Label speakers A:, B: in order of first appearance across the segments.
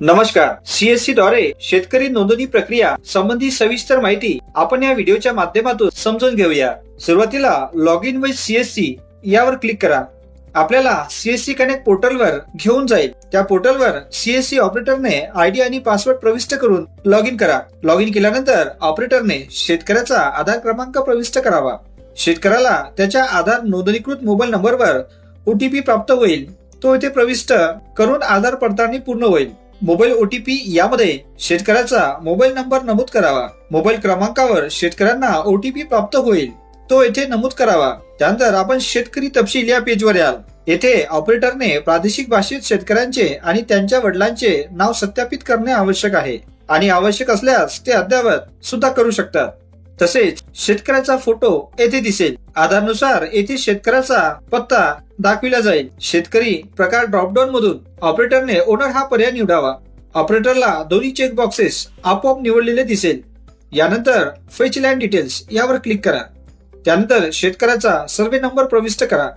A: नमस्कार. सीएससी द्वारे शेतकरी नोंदणी प्रक्रिया संबंधी सविस्तर माहिती आपण या व्हिडिओच्या माध्यमातून समजून घेऊया. सुरुवातीला लॉग इन विथ सीएससी यावर क्लिक करा. आपल्याला सीएससी कनेक्ट पोर्टलवर घेऊन जाईल. त्या पोर्टलवर सीएससी ऑपरेटरने आयडी आणि पासवर्ड प्रविष्ट करून लॉग इन करा. लॉग इन केल्यानंतर ऑपरेटरने शेतकऱ्याचा आधार क्रमांक प्रविष्ट करावा. शेतकऱ्याला त्याच्या आधार नोंदणीकृत मोबाईल नंबरवर ओटीपी प्राप्त होईल. तो येथे प्रविष्ट करून आधार पडताळणी पूर्ण होईल. मोबाईल ओटीपी यामध्ये शेतकऱ्याचा मोबाईल नंबर नमूद करावा. मोबाईल क्रमांकावर शेतकऱ्यांना ओटीपी प्राप्त होईल. तो येथे नमूद करावा. त्यानंतर आपण शेतकरी तपशील या पेजवर याल. येथे ऑपरेटरने प्रादेशिक भाषेत शेतकऱ्यांचे आणि त्यांच्या वडिलांचे नाव सत्यापित करणे आवश्यक आहे आणि आवश्यक असल्यास ते अद्यावत सुद्धा करू शकतात. तसेच शेतकऱ्याचा फोटो येथे दिसेल. आधारनुसार येथे शेतकऱ्याचा पत्ता दाखविला जाईल. शेतकरी प्रकार ड्रॉपडाऊन मधून ऑपरेटरने ओनर हा पर्याय निवडावा. ऑपरेटरला दोन्ही चेक बॉक्सेस आपोआप निवडलेले दिसेल. यानंतर फेच लँड डिटेल्स यावर क्लिक करा. त्यानंतर शेतकऱ्याचा सर्वे नंबर प्रविष्ट करा.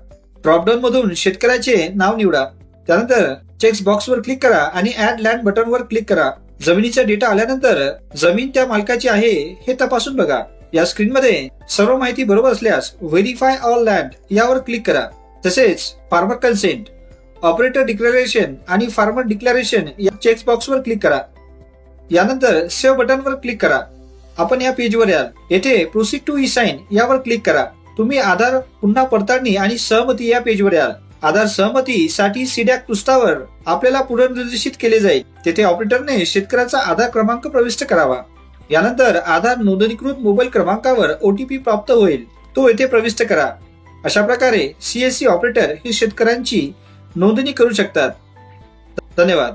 A: ड्रॉपडाऊन मधून शेतकऱ्याचे नाव निवडा. त्यानंतर चेक्स बॉक्सवर क्लिक करा आणि ऍड लँड बटनवर क्लिक करा. जमिनीचा डेटा आल्यानंतर जमीन त्या मालकाची आहे हे तपासून बघा. या स्क्रीन मध्ये सर्व माहिती बरोबर असल्यास व्हेरीफाय ऑल लँड यावर क्लिक करा. तसेच फार्मर कन्सेंट ऑपरेटर डिक्लेरेशन आणि फार्मर डिक्लेरेशन या चेक बॉक्सवर क्लिक करा. यानंतर सेव्ह बटनवर क्लिक करा. आपण या पेजवर याल. येथे प्रोसीड टू ई साइन यावर क्लिक करा. तुम्ही आधार पुन्हा पडताळणी आणि सहमती या पेजवर याल. आधार सहमती साठी सीडॅक पृष्ठावर आपल्याला पुनर्निर्देशित केले जाईल. तेथे ऑपरेटरने शेतकऱ्याचा आधार क्रमांक प्रविष्ट करावा. यानंतर आधार नोंदणीकृत मोबाईल क्रमांकावर ओटीपी प्राप्त होईल. तो येथे प्रविष्ट करा. अशा प्रकारे सीएससी ऑपरेटर ही शेतकऱ्यांची नोंदणी करू शकतात. धन्यवाद.